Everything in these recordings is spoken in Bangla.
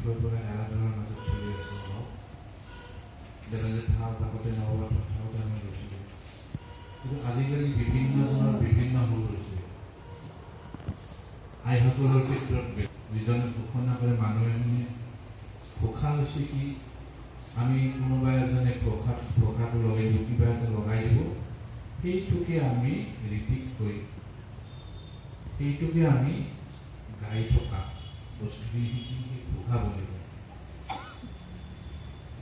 ঈশ্বরগুলো আরাধনার মাঝে চলে এসে দেখা যায় থাক থাকতে নহবা থাক আমি গৈছিলো কিন্তু আজিকালি বিভিন্ন ধৰণৰ বিভিন্ন সুৰ হৈছে আইসকলৰ ক্ষেত্ৰত যিজনে ঘোষণা কৰে মানুহে ঘোষা হৈছে কি, আমি কোনোবা এজনে ঘোষা ঘোষাটো লগাই দিব কিবা এটা লগাই দিব, সেইটোকে আমি ৰিপিট কৰি সেইটোকে আমি গাই থকা। বস্তুখিনি ঘোষা বুলি কয়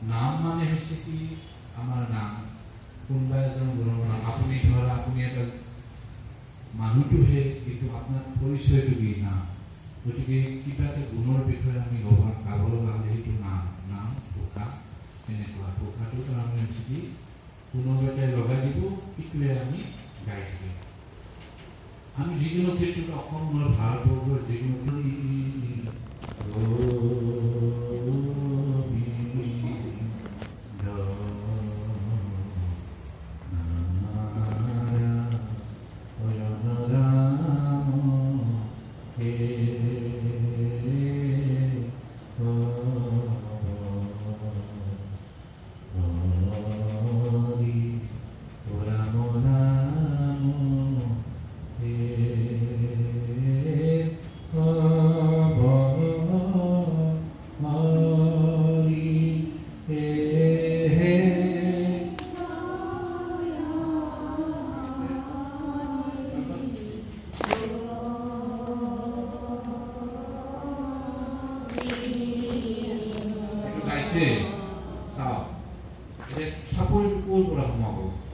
নাম মানে হৈছে কি আমাৰ নাম। কোনোবা এজন গুণৰ নাম আপুনি ধৰা আপুনি এটা মানুহটোহে কিন্তু আপোনাৰ পৰিচয়টো কি নাম গতিকে কিবা এটা গুণৰ বিষয়ে আমি গাব গাব লগা হ'লে সেইটো নাম নাম ঘোষা তেনেকুৱা ঘোষাটো তাৰমানে হৈছে কি কোনোবা লগাই দিব সেইটোৱে আমি গাই থাকিম আমি যিকোনো ক্ষেত্ৰত অসমৰ যিকোনো 셋, 사. 이제 사골골이라고 하고.